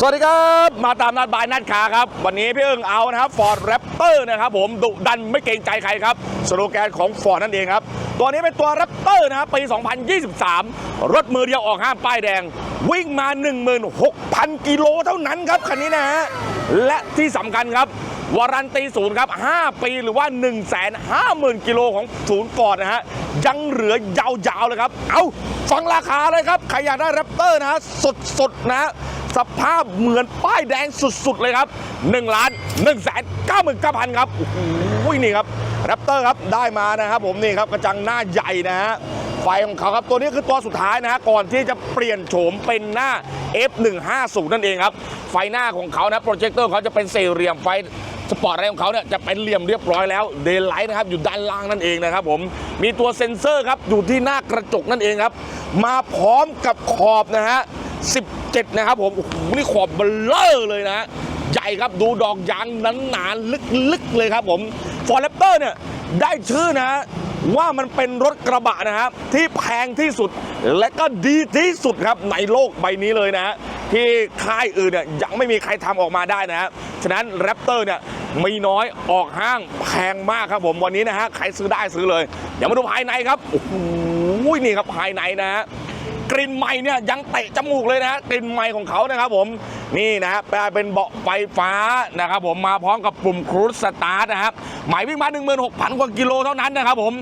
สวัสดีครับมาตามนัดบายนัดขาครับ วันนี้พี่เอิงเอานะครับฟอร์ดแรปเตอร์นะครับผมดุดันไม่เกรงใจใครครับสโลแกนของฟอร์ดนั่นเองครับ ตัวนี้เป็นตัวแรปเตอร์นะครับปี 2023 รถมือเดียวออกห้ามป้ายแดง วิ่งมา 16,000 กิโลเท่านั้นครับคันนี้นะฮะและที่สำคัญครับวารันตีศูนย์ครับ 5 ปีหรือว่า 1 5 0 0 0 0 กิโลของศูนย์ฟอร์ดนะฮะ ยังเหลือยาวๆเลยครับ เอาฟังราคาเลยครับ ใครอยากได้แรปเตอร์นะฮะ สดๆนะฮะ สภาพเหมือนป้ายแดงสุดๆเลยครับ1ล้าน1แสน9 9 0 0 0ครับโอ้โหนี่ครับแรปเตอร์ครับได้มานะครับผมนี่ครับกระจังหน้าใหญ่นะฮะไฟของเขาครับตัวนี้คือตัวสุดท้ายนะฮะก่อนที่จะเปลี่ยนโฉมเป็นหน้า F150 นั่นเองครับไฟหน้าของเขานะโปรเจคเตอร์เขาจะเป็นสี่เหลี่ยมไฟสปอร์ตอะไรของเขาเนี่ยจะเป็นเหลี่ยมเรียบร้อยแล้วเดย์ไลท์นะครับอยู่ด้านล่างนั่นเองนะครับผมมีตัวเซ็นเซอร์ครับอยู่ที่หน้ากระจกนั่นเองครับมาพร้อมกับขอบนะฮะ 17 นะครับผม โอ้โห นี่ขอบเบลเลอร์เลยนะ ใหญ่ครับดูดอกยางนั้นหนาๆลึกๆ เลยครับผมฟอร์เรปเตอร์เนี่ย ได้ชื่อนะว่ามันเป็นรถกระบะนะครับที่แพงที่สุดและก็ดีที่สุดครับในโลกใบนี้เลยนะฮะที่ค่ายอื่นเนี่ยยังไม่มีใครทำออกมาได้นะฮะฉะนั้นแรปเตอร์เนี่ยมีน้อยออกห้างแพงมากครับผมวันนี้นะฮะใครซื้อได้ซื้อเลย เดี๋ยวมาดูภายในครับโอ้โหนี่ครับภายในนะฮะ กลิ่นใหม่เนี่ยยังเตะจมูกเลยนะกลิ่นใหม่ของเขานะครับผมนี่นะฮะแปลเป็นเบาะไฟฟ้านะครับผมมาพร้อมกับปุ่มครูสตาร์ทนะครับหมายวิ่งมา 16,000 กว่ากิโลเท่านั้นนะครับผม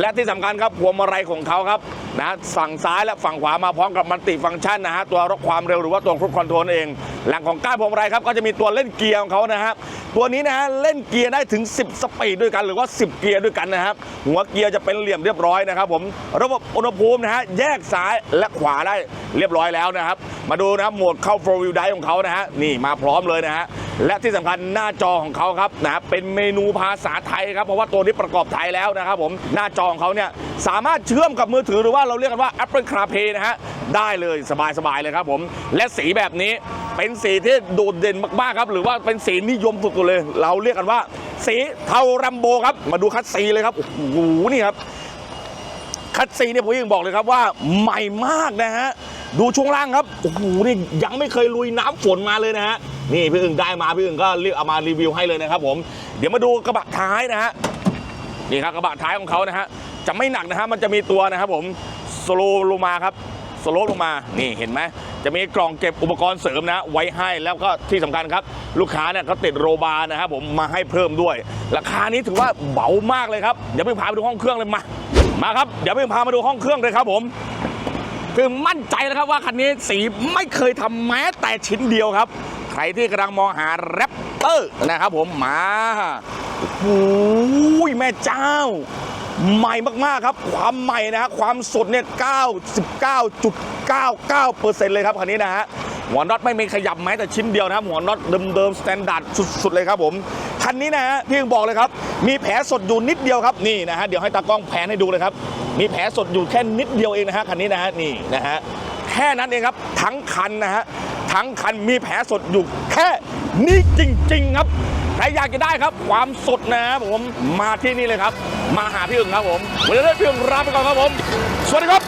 และที่สำคัญครับพวงมาลัยของเขาครับ นะฝั่งซ้ายและฝั่งขวามาพร้อมกับมันติฟังก์ชันนะฮะตัวรถความเร็วหรือว่าตัวครูคอนโทรลเอง หลังของก้านพวงมาลัยครับก็จะมีตัวเล่นเกียร์ของเขานะฮะตัวนี้นะฮะเล่นเกียร์ได้ถึง 10 สปีดด้วยกันหรือว่า 10 เกียร์ด้วยกันนะครับหัวเกียร์จะเป็นเหลี่ยมเรียบร้อยนะครับผมระบบอุณหภูมินะฮะแยกซ้ายและขวาได้เรียบร้อยแล้วนะครับมาดูนะครับโหมดเข้า4 wheel drive ของเขานะฮะนี่มาพร้อมเลยนะฮะ และที่สำคัญหน้าจอของเขาครับนะเป็นเมนูภาษาไทยครับเพราะว่าตัวนี้ประกอบไทยแล้วนะครับผมหน้าจอของเขาเนี่ยสามารถเชื่อมกับมือถือหรือว่าเราเรียกกันว่า Apple CarPlay นะฮะได้เลยสบายๆเลยครับผม และสีแบบนี้เป็นสีที่โดดเด่นมากๆครับ หรือว่าเป็นสีนิยมสุดๆเลย เราเรียกกันว่า สีเทารัมโบครับมาดูคัดสีเลยครับโอ้โหนี่ครับคัดซีเนี่ยผมยังบอกเลยครับว่าใหม่มากนะฮะดูช่วงล่างครับโอ้โหนี่ยังไม่เคยลุยน้ำฝนมาเลยนะฮะ นี่พี่อึ่งได้มาพี่อึ่งก็เรียกเอามารีวิวให้เลยนะครับ ผม เดี๋ยวมาดูกระบะท้ายนะฮะนี่ครับกระบะท้ายของเขานะฮะจะไม่หนักนะฮะมันจะมีตัวนะครับผมสโลลงมาครับสโลลงมานี่เห็นไหมจะมีกล่องเก็บอุปกรณ์เสริมนะ ไว้ให้แล้วก็ที่สำคัญครับ ลูกค้าเนี่ยก็ติดโรบาร์นะครับผมมาให้เพิ่มด้วย ราคานี้ถือว่าเบามากเลยครับเดี๋ยวไปพาไปดูห้องเครื่องเลยมามาครับเดี๋ยวไปพามาดูห้องเครื่องเลยครับผมคือมั่นใจนะครับว่าคันนี้สีไม่เคยทำแม้แต่ชิ้นเดียวครับ ใครที่กำลังมองหาแรปเตอร์นะครับผมมาโอ้ยแม่เจ้า ใหม่มากๆครับ ความใหม่นะฮะความสดเนี่ย99.99%เลยครับคันนี้นะฮะหัวน็อตไม่มีขยับแม้แต่ชิ้นเดียวนะครับหัวน็อตเดิมๆสแตนดาร์ดสุดๆเลยครับผมคันนี้นะฮะพี่ยังบอกเลยครับ มีแผลสดอยู่นิดเดียวครับนี่นะฮะเดี๋ยวให้ตากล้องแผนให้ดูเลยครับ มีแผลสดอยู่แค่นิดเดียวเองนะฮะคันนี้นะฮะนี่นะฮะแค่นั้นเองครับทั้งคันนะฮะ ทั้งคันมีแผลสดอยู่แค่นี้จริง ๆ ครับใครอยากจะได้ครับ ความสดนะครับผมมาที่นี่เลยครับ มาหาพี่อึ่งครับผมวันนี้ได้พี่อึ่งลาไปก่อนครับผม สวัสดีครับ